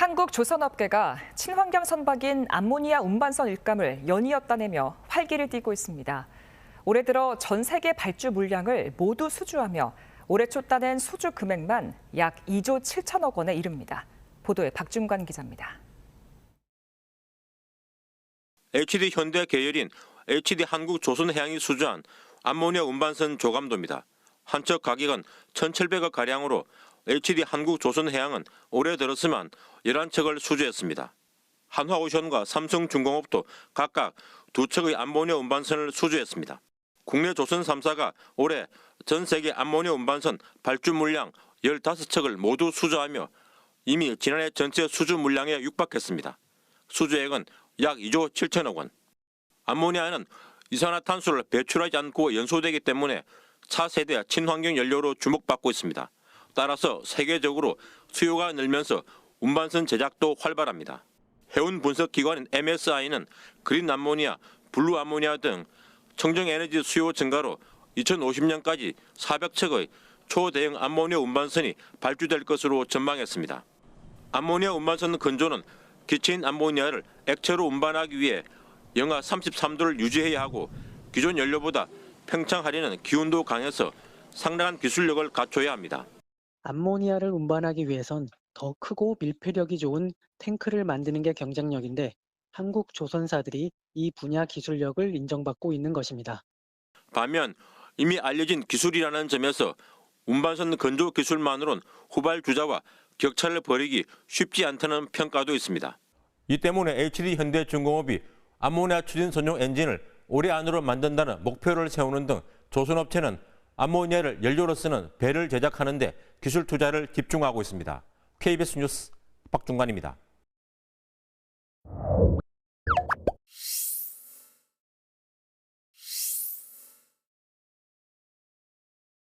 한국 조선업계가 친환경 선박인 암모니아 운반선 일감을 연이어 따내며 활기를 띠고 있습니다. 올해 들어 전 세계 발주 물량을 모두 수주하며 올해 초 따낸 수주 금액만 약 2조 7천억 원에 이릅니다. 보도에 박준관 기자입니다. HD 현대 계열인 HD 한국 조선해양이 수주한 암모니아 운반선 조감도입니다. 한척 가격은 1,700억 가량으로 HD 한국 조선해양은 올해 들었으면 11척을 수주했습니다. 한화오션과 삼성중공업도 각각 두 척의 암모니아 운반선을 수주했습니다. 국내 조선 3사가 올해 전 세계 암모니아 운반선 발주 물량 15척을 모두 수주하며 이미 지난해 전체 수주 물량에 육박했습니다. 수주액은 약 2조 7천억 원. 암모니아는 이산화탄소를 배출하지 않고 연소되기 때문에 차세대 친환경 연료로 주목받고 있습니다. 따라서 세계적으로 수요가 늘면서 운반선 제작도 활발합니다. 해운 분석 기관인 MSI는 그린 암모니아, 블루 암모니아 등 청정 에너지 수요 증가로 2050년까지 400척의 초대형 암모니아 운반선이 발주될 것으로 전망했습니다. 암모니아 운반선 건조는 기체인 암모니아를 액체로 운반하기 위해 영하 33도를 유지해야 하고 기존 연료보다 팽창하려는 기온도 강해서 상당한 기술력을 갖춰야 합니다. 암모니아를 운반하기 위해선 더 크고 밀폐력이 좋은 탱크를 만드는 게 경쟁력인데 한국 조선사들이 이 분야 기술력을 인정받고 있는 것입니다. 반면 이미 알려진 기술이라는 점에서 운반선 건조 기술만으론 후발 주자와 격차를 벌이기 쉽지 않다는 평가도 있습니다. 이 때문에 HD 현대중공업이 암모니아 추진 선용 엔진을 올해 안으로 만든다는 목표를 세우는 등 조선업체는 암모니아를 연료로 쓰는 배를 제작하는 데 기술 투자를 집중하고 있습니다. KBS 뉴스 박중관입니다.